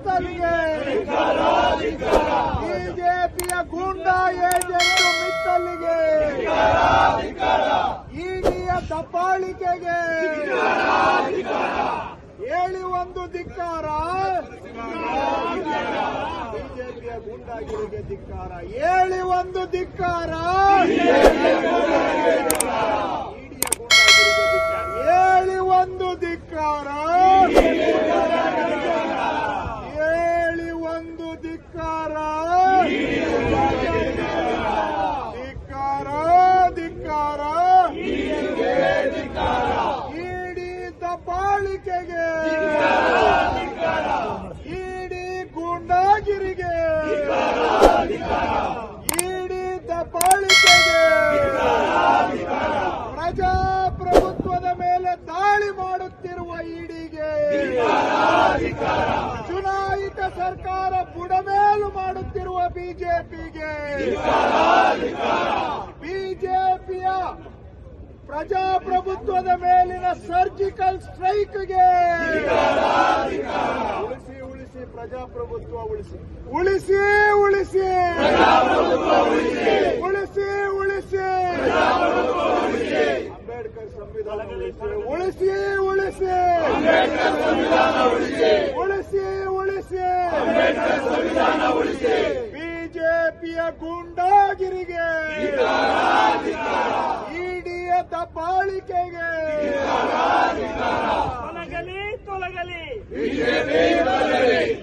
ಮಿತ್ತಲಿಗೆ. BJP ಗೂಂಡಾ agent ಮಿತ್ತಲಿಗೆ ಈಗಿಯ ದಬ್ಬಾಳಿಕೆಗೆ. ಹೇಳಿ ಒಂದು ಧಿಕ್ಕಾರ. ಬಿಜೆಪಿಯ ಗೂಂಡಾಗಿರಿಗೆ ಧಿಕ್ಕಾರ. ಹೇಳಿ ಒಂದು ಧಿಕ್ಕಾರ. ಹೇಳಿ ಒಂದು ಧಿಕ್ಕಾರ. ದಬ್ಬಾಳಿಕೆಗೆ ಪ್ರಜಾಪ್ರಭುತ್ವದ ಮೇಲೆ ದಾಳಿ ಮಾಡುತ್ತಿರುವ ಇಡಿಗೆ ಚುನಾಯಿತ ಸರ್ಕಾರ ಬುಡಮೇಲು ಮಾಡುತ್ತಿರುವ ಬಿಜೆಪಿಗೆ ಬಿಜೆಪಿಯ ಪ್ರಜಾಪ್ರಭುತ್ವದ ಮೇಲಿನ ಸರ್ಜಿಕಲ್ ಸ್ಟ್ರೈಕ್ಗೆ ಉಳಿಸಿ ಉಳಿಸಿ, ಪ್ರಜಾಪ್ರಭುತ್ವ ಉಳಿಸಿ ಉಳಿಸಿ ಉಳಿಸಿ. ಉಳಿಸಿ ಉಳಿಸಿ ಉಳಿಸಿ ಉಳಿಸಿ ಬಿಜೆಪಿಯ ಗೂಂಡಾಗಿರಿಗೆ. ಇಡಿಯ ದಬ್ಬಾಳಿಕೆಗೆ ತೊಲಗಲಿ ತೊಲಗಲಿ.